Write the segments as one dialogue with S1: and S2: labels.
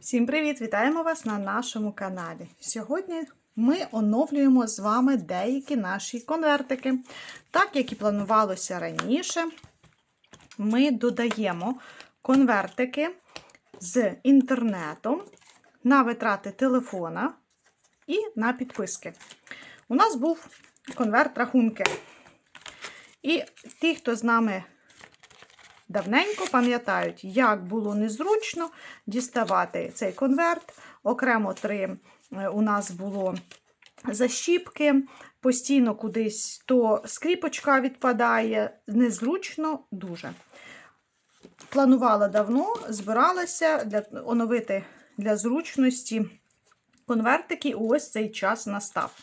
S1: Всім привіт! Вітаємо вас на нашому каналі. Сьогодні ми оновлюємо з вами деякі наші конвертики. Так як і планувалося раніше, ми додаємо конвертики з інтернетом на витрати телефона і на підписки. У нас був конверт рахунки. І ті, хто з нами давненько пам'ятають, як було незручно діставати цей конверт. Окремо три е, у нас було защіпки, постійно кудись то скріпочка відпадає, незручно дуже. Планувала давно, збиралася для, оновити для зручності конвертики, ось цей час настав.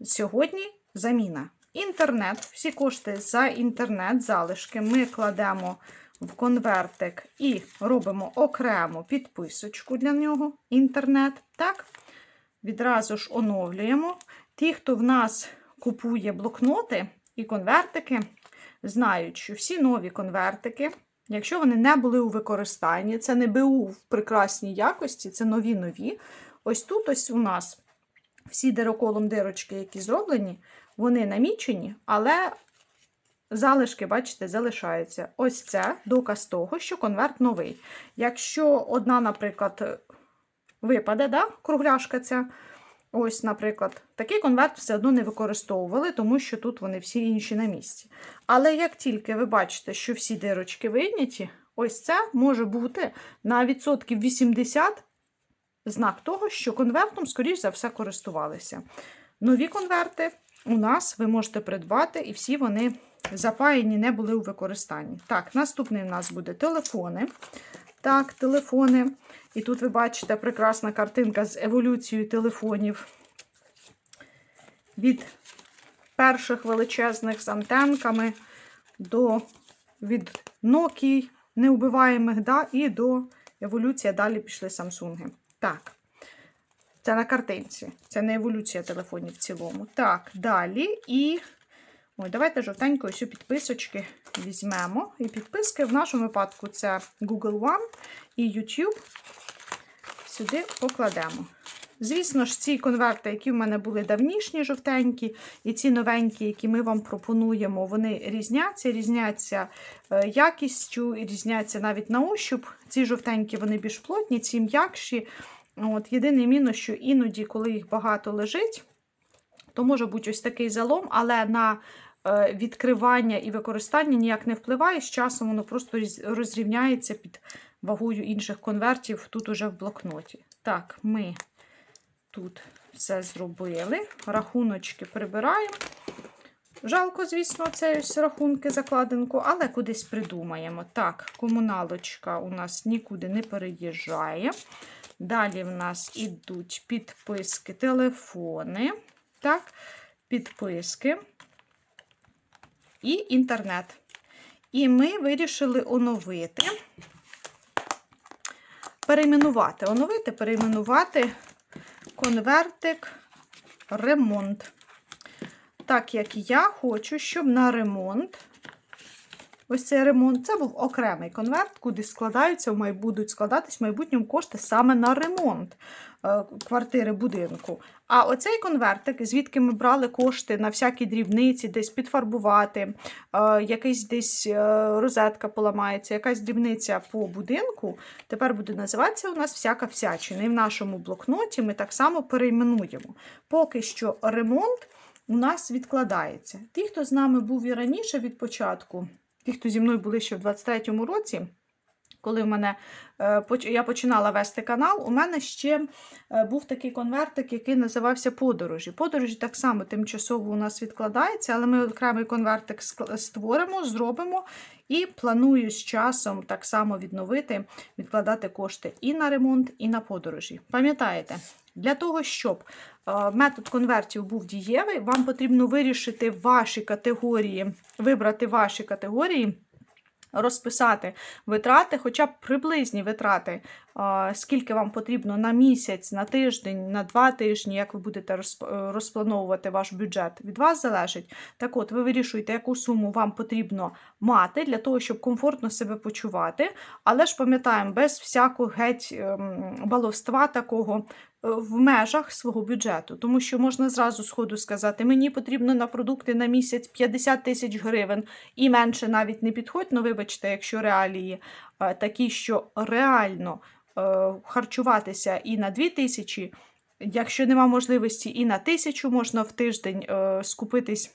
S1: Сьогодні заміна. Інтернет, всі кошти за інтернет, залишки ми кладемо в конвертик і робимо окрему підписочку для нього, інтернет. Так, відразу ж оновлюємо. Ті, хто в нас купує блокноти і конвертики, знають, що всі нові конвертики, якщо вони не були у використанні, це не БУ в прекрасній якості, це нові нові. Ось тут ось у нас всі дироколом дирочки, які зроблені, вони намічені, але залишки, бачите, залишаються. Ось це доказ того, що конверт новий. Якщо одна, наприклад, випаде, да, кругляшка ця, ось, наприклад, такий конверт все одно не використовували, тому що тут вони всі інші на місці. Але як тільки ви бачите, що всі дирочки вийняті, ось це може бути на відсотків 80 знак того, що конвертом, скоріш за все, користувалися. Нові конверти у нас ви можете придбати, і всі вони запаяні, не були у використанні. Так, наступний у нас буде телефони. Так, телефони. І тут ви бачите прекрасна картинка з еволюцією телефонів. Від перших величезних з антенками до від Nokia неубиваємих, да, і до еволюції далі пішли Samsung. Так. Це на картинці. Це не еволюція телефонів в цілому. Так, далі. І. Ой, давайте жовтенькою всю підписочки візьмемо. І підписки в нашому випадку це Google One і YouTube. Сюди покладемо. Звісно ж, ці конверти, які в мене були давнішні, жовтенькі, і ці новенькі, які ми вам пропонуємо, вони різняться, різняться е, якістю, різняться навіть на ощуп. Ці жовтенькі, вони більш плотні, ці м'якші. От, Єдиний мінус, що іноді, коли їх багато лежить, то може бути ось такий залом, але на е, відкривання і використання ніяк не впливає. З часом воно просто розрівняється під вагою інших конвертів, тут уже в блокноті. Так, ми тут все зробили. Рахуночки прибираємо. Жалко, звісно, це ось рахунки закладинку, але кудись придумаємо. Так, комуналочка у нас нікуди не переїжджає. Далі в нас ідуть підписки, телефони, так, підписки і інтернет. І ми вирішили оновити, перейменувати, оновити, перейменувати конвертик ремонт. Так як я хочу, щоб на ремонт Ось цей ремонт. Це був окремий конверт, куди складаються, будуть складатись в майбутньому кошти саме на ремонт е, квартири будинку. А оцей конвертик, звідки ми брали кошти на всякі дрібниці, десь підфарбувати, е, якийсь десь е, розетка поламається, якась дрібниця по будинку, тепер буде називатися у нас всяка всячина. І в нашому блокноті ми так само перейменуємо. Поки що ремонт у нас відкладається. Ті, хто з нами був і раніше від початку, ті, хто зі мною були ще в 23-му році, коли в мене е, я починала вести канал, у мене ще е, був такий конвертик, який називався Подорожі. Подорожі так само тимчасово у нас відкладається, але ми окремий конвертик створимо, зробимо і планую з часом так само відновити, відкладати кошти і на ремонт, і на подорожі. Пам'ятаєте, для того, щоб е, метод конвертів був дієвий, вам потрібно вирішити ваші категорії, вибрати ваші категорії. Розписати витрати, хоча б приблизні витрати скільки вам потрібно на місяць, на тиждень, на два тижні, як ви будете е, розплановувати ваш бюджет, від вас залежить. Так от, ви вирішуєте, яку суму вам потрібно мати для того, щоб комфортно себе почувати. Але ж пам'ятаємо, без всякого геть ем, баловства такого е, в межах свого бюджету. Тому що можна зразу сходу сказати, мені потрібно на продукти на місяць 50 тисяч гривень і менше навіть не підходь. Ну, вибачте, якщо реалії е, такі, що реально харчуватися і на 2 тисячі, якщо нема можливості і на тисячу, можна в тиждень е, скупитись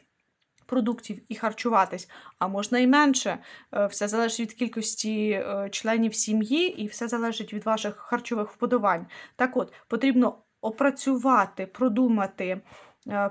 S1: продуктів і харчуватись, а можна і менше. Е, Все залежить від кількості е, членів сім'ї і все залежить від ваших харчових вподобань. Так от, потрібно опрацювати, продумати е,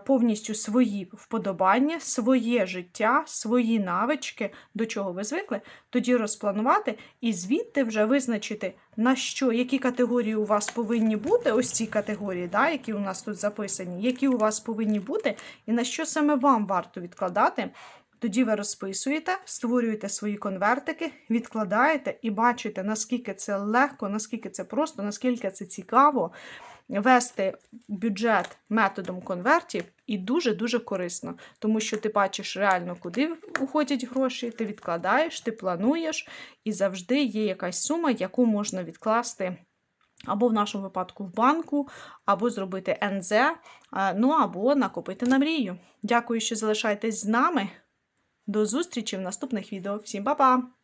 S1: повністю свої вподобання, своє життя, свої навички, до чого ви звикли, тоді розпланувати і звідти вже визначити, на що, які категорії у вас повинні бути, ось ці категорії, да, які у нас тут записані, які у вас повинні бути, і на що саме вам варто відкладати. Тоді ви розписуєте, створюєте свої конвертики, відкладаєте і бачите, наскільки це легко, наскільки це просто, наскільки це цікаво вести бюджет методом конвертів і дуже-дуже корисно, тому що ти бачиш реально, куди уходять гроші, ти відкладаєш, ти плануєш, і завжди є якась сума, яку можна відкласти. Або в нашому випадку в банку, або зробити НЗ, е, ну або накопити на мрію. Дякую, що залишаєтесь з нами. До зустрічі в наступних відео. Всім па-па!